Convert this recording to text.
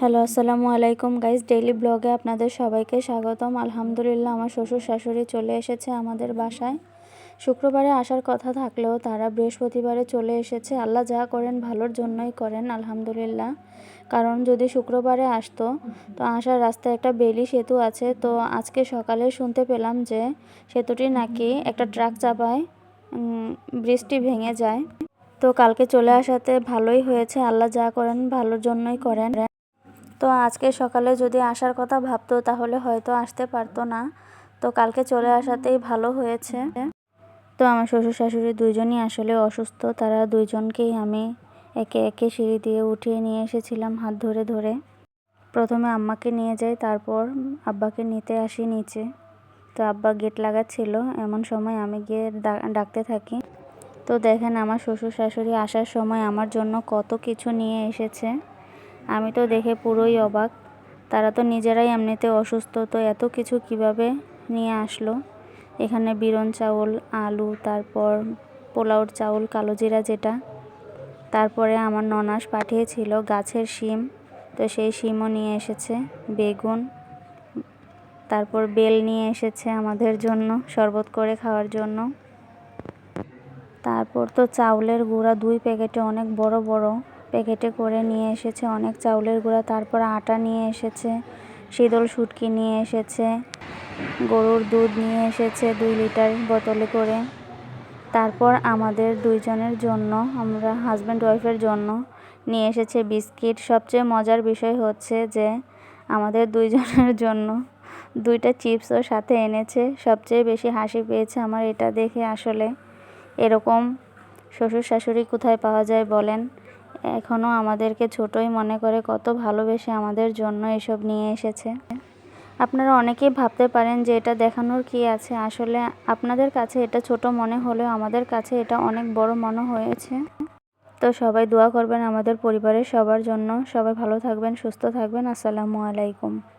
Hello, আসসালামু আলাইকুম। Guys daily ব্লগে আপনাদের সবাইকে স্বাগতম। আলহামদুলিল্লাহ, আমার শ্বশুর শাশুড়ি চলে এসেছে আমাদের বাসায়। শুক্রবারে আসার কথা থাকলেও তারা বৃহস্পতিবারে চলে এসেছে। আল্লাহ যা করেন ভালোর জন্যই করেন, আলহামদুলিল্লাহ। কারণ যদি শুক্রবারে আসতো, তো আসার রাস্তায় একটা বেলি সেতু আছে। তো আজকে সকালে শুনতে পেলাম যে সেতুটি নাকি একটা ট্রাক চাপায় বৃষ্টি ভেঙে যায়। তো কালকে চলে আসাতে ভালোই হয়েছে। আল্লাহ যা করেন ভালোর জন্যই করেন। তো আজকে সকালে যদি আসার কথা ভাবতো, তাহলে হয়তো আসতে পারতো না। তো কালকে চলে আসাতেই ভালো হয়েছে। তো আমার শ্বশুর শাশুড়ি দুইজনই আসলে অসুস্থ। তারা দুইজনকেই আমি একে একে সিঁড়ি দিয়ে উঠিয়ে নিয়ে এসেছিলাম হাত ধরে ধরে। প্রথমে আম্মাকে নিয়ে যাই, তারপর আব্বাকে নিতে আসি নিচে। তো আব্বা গেট লাগাচ্ছিল, এমন সময় আমি গিয়ে ডাকতে থাকি। তো দেখেন আমার শ্বশুর শাশুড়ি আসার সময় আমার জন্য কত কিছু নিয়ে এসেছে। আমি তো দেখে পুরোই অবাক। তারা তো নিজেরাই এমনিতে অসুস্থ, তো এত কিছু কীভাবে নিয়ে আসলো? এখানে বিরন চাউল, আলু, তারপর পোলাওর চাউল, কালো জিরা যেটা। তারপরে আমার ননাস পাঠিয়েছিল গাছের শিম, তো সেই শিমও নিয়ে এসেছে, বেগুন। তারপর বেল নিয়ে এসেছে আমাদের জন্য, শরবত করে খাওয়ার জন্য। তারপর তো চাউলের গুঁড়া দুই প্যাকেটে অনেক বড় বড়। প্যাকেটে করে নিয়ে এসেছে, অনেক চাউলের গুঁড়া, তারপর আটা নিয়ে এসেছে, শীতল শুটকি নিয়ে এসেছে, গরুর দুধ নিয়ে এসেছে দুই লিটার বোতলে করে। তারপর আমাদের দুইজনের জন্য, আমরা হাজব্যান্ড ওয়াইফের জন্য নিয়ে এসেছে বিস্কিট। সবচেয়ে মজার বিষয় হচ্ছে যে, আমাদের দুইজনের জন্য দুইটা চিপসও সাথে এনেছে। সবচেয়ে বেশি হাসি পেয়েছে আমার এটা দেখে আসলে এরকম শ্বশুর শাশুড়ি কোথায় পাওয়া যায় বলেন। এখনও আমাদেরকে ছোটই মনে করে কত ভালোবেসে আমাদের জন্য এসব নিয়ে এসেছে। আপনারা অনেকেই ভাবতে পারেন যে এটা দেখানোর কি আছে। আসলে আপনাদের কাছে এটা ছোট মনে হলেও আমাদের কাছে এটা অনেক বড় মনে হয়েছে। তো সবাই দোয়া করবেন আমাদের পরিবারের সবার জন্য। সবাই ভালো থাকবেন, সুস্থ থাকবেন। আসসালামু আলাইকুম।